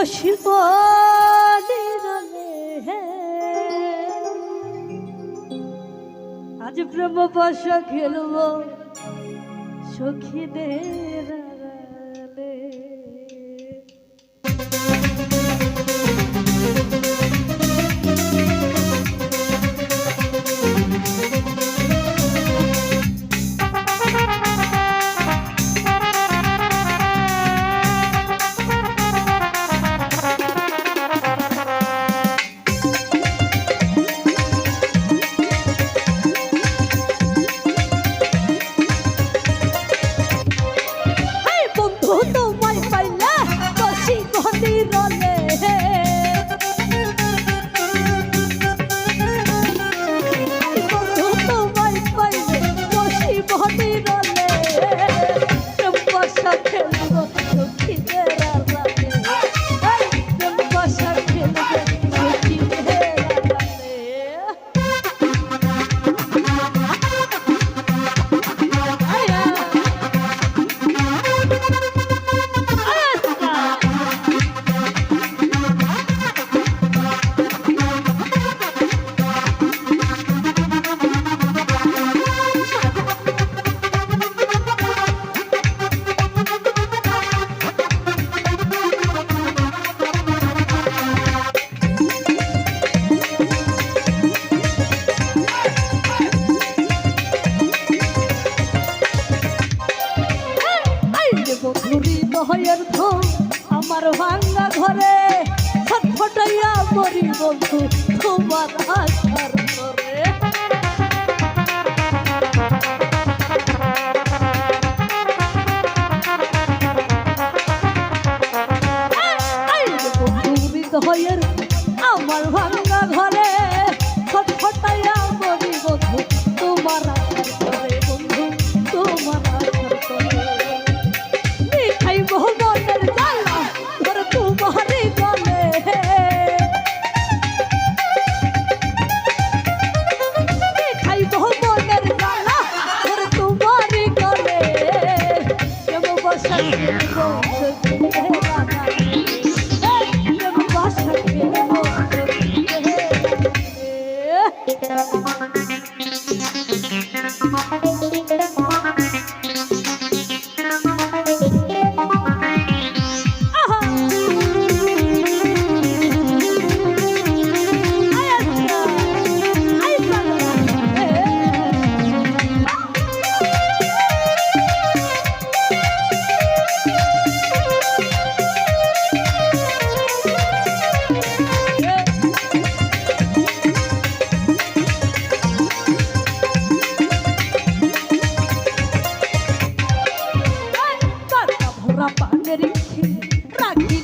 বসিব। আজ প্রেম বসা খেলব সখীদের ভাঙ্গা ঘরে ছটফটাইয়া মরি বন্ধু, তোমার আশার বন্ধুরি দহের আমার ভাঙ্গা ঘরে ছটফটাইয়া মরি বন্ধু, তোমার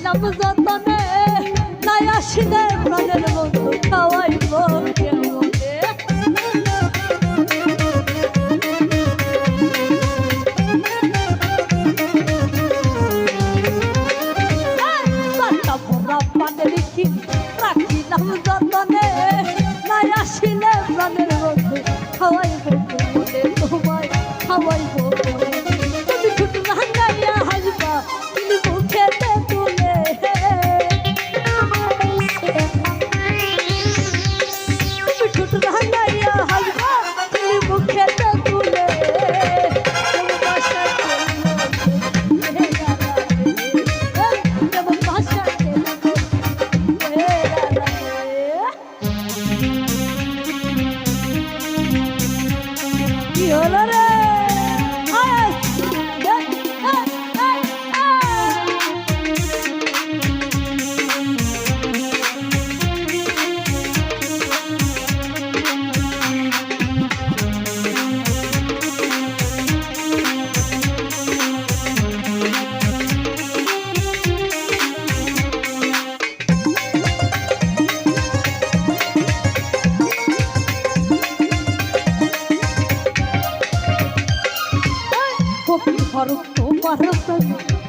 রাখিলাম যতনে নাই আসিলে প্রাণের বন্ধু খাওয়াইব কেমনে। বাটা কবি হরক তোমার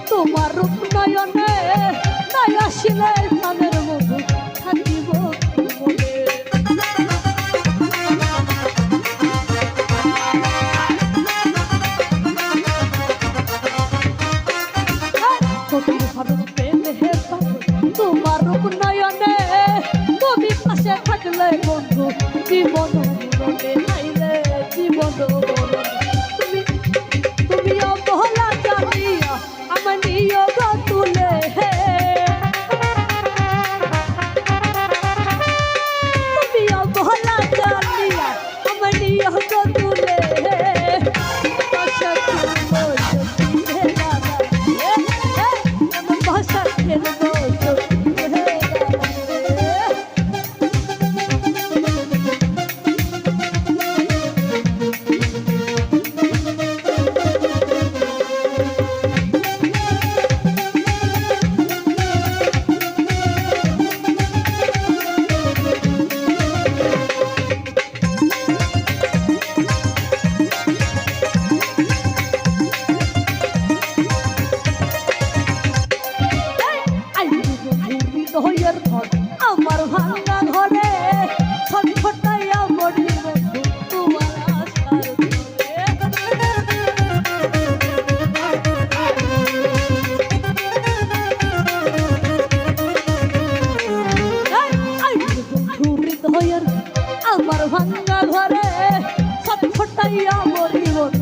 তোমার রূপ নয়নে নাই আসিলে তাদের মধু থাকিব হ্যাঁ, তোমার রূপ নয়নে কবি পাশে থাকলে বন্ধু জীবন। আমার ভাঙা ঘরে সব মরি বন্ধু